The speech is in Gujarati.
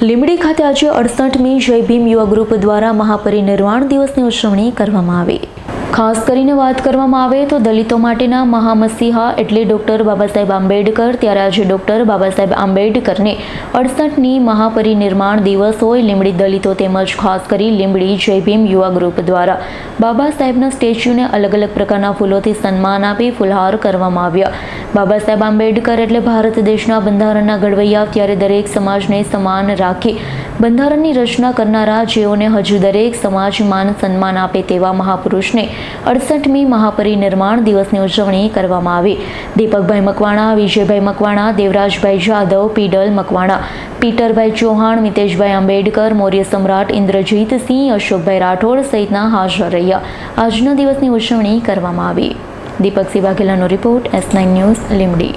લીંબડી ખાતે આજે અડસઠમી જય ભીમ યુવા ગ્રુપ દ્વારા મહાપરિનિર્વાણ દિવસની ઉજવણી કરવામાં આવી. ખાસ કરીને વાત કરવામાં આવે તો દલિતો માટેના મહામસીહા એટલે ડૉક્ટર બાબા સાહેબ આંબેડકર, ત્યારે આજે ડૉક્ટર બાબા સાહેબ આંબેડકરને અડસઠની મહાપરિનિર્માણ દિવસ હોય લીંબડી દલિતો તેમજ ખાસ કરી લીંબડી જય ભીમ યુવા ગ્રુપ દ્વારા. બાબા સાહેબના સ્ટેચ્યુને અલગ અલગ પ્રકારના ફૂલોથી સન્માન આપી ફુલહાર કરવામાં આવ્યા. બાબા સાહેબ આંબેડકર એટલે ભારત દેશના બંધારણના ઘડવૈયા, ત્યારે દરેક સમાજને સમાન રાખી બંધારણની રચના કરનારા જેઓને હજુ દરેક સમાજ માન સન્માન આપે તેવા મહાપુરુષને અડસઠમી મહાપરિનિર્માણ દિવસની ઉજવણી કરવામાં આવી. દીપકભાઈ મકવાણા, વિજયભાઈ મકવાણા, દેવરાજભાઈ જાદવ, પીડલ મકવાણા, પીટરભાઈ ચૌહાણ, મિતેશભાઈ આંબેડકર, મૌર્ય સમ્રાટ ઇન્દ્રજીતસિંહ અશોકભાઈ રાઠોડ સહિતના હાજર રહ્યા. આજના દિવસની ઉજવણી કરવામાં આવી. Deepak સિવાઘેલાનો report S nine news Limdi